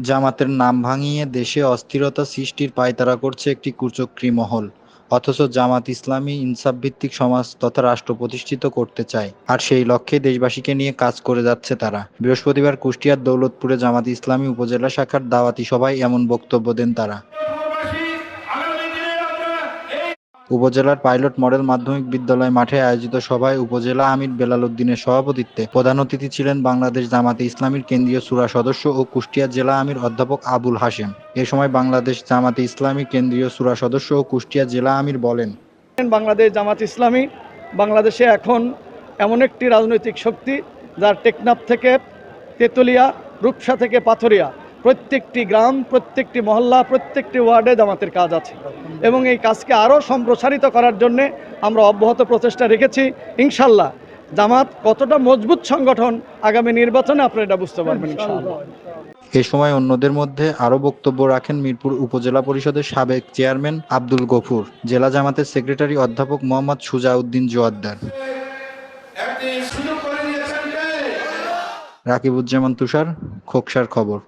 জামাতের নাম ভাঙিয়ে দেশে অস্থিরতা সৃষ্টির পায়তারা করছে একটি কুচক্রী মহল। অথচ জামাত ইসলামী ইনসাফভিত্তিক সমাজ তথা রাষ্ট্র প্রতিষ্ঠিত করতে চায়। আর সেই লক্ষ্যে দেশবাসীকে নিয়ে কাজ করে যাচ্ছে তারা। বৃহস্পতিবার কুষ্টিয়ার দৌলতপুরে জামাত ইসলামী উপজেলা শাখার দাওয়াতি সভায় এমন বক্তব্য দেন তারা। উপজেলার পাইলট মডেল মাধ্যমিক বিদ্যালয় মাঠে আয়োজিত সভায় উপজেলা আমির বেলাল উদ্দিনের সভাপতিত্বে প্রধান অতিথি ছিলেন বাংলাদেশ জামাতে ইসলামীর কেন্দ্রীয় সুরা সদস্য ও কুষ্টিয়া জেলা আমির অধ্যাপক আবুল হাসেম এ সময় বাংলাদেশ জামাতে ইসলামী কেন্দ্রীয় সুরা সদস্য ও কুষ্টিয়া জেলা আমির বলেন, বাংলাদেশ জামাত ইসলামী বাংলাদেশে এখন এমন একটি রাজনৈতিক শক্তি যার টেকনাফ থেকে তেতুলিয়া, রূপসা থেকে পাথরিয়া প্রত্যেকটি গ্রাম প্রত্যেকটি মহল্লা প্রত্যেকটি ওয়ার্ডে জামাতের কাজ আছে। এবং এই কাজকে আরও সম্প্রসারিত করার জন্য আমরা অব্যাহত প্রচেষ্টা রেখেছি। ইনশাল্লাহ জামাত কতটা মজবুত সংগঠন আগামী নির্বাচনে আপনারা এটা বুঝতে পারবেন ইনশাল্লাহ। এ সময় অন্যদের মধ্যে আরও বক্তব্য রাখেন মিরপুর উপজেলা পরিষদের সাবেক চেয়ারম্যান আব্দুল গফুর জেলা জামাতের সেক্রেটারি অধ্যাপক মোহাম্মদ সুজাউদ্দিন জোয়াদ্দার। কে? রাকিবুজ্জামান তুষার খোকসার খবর।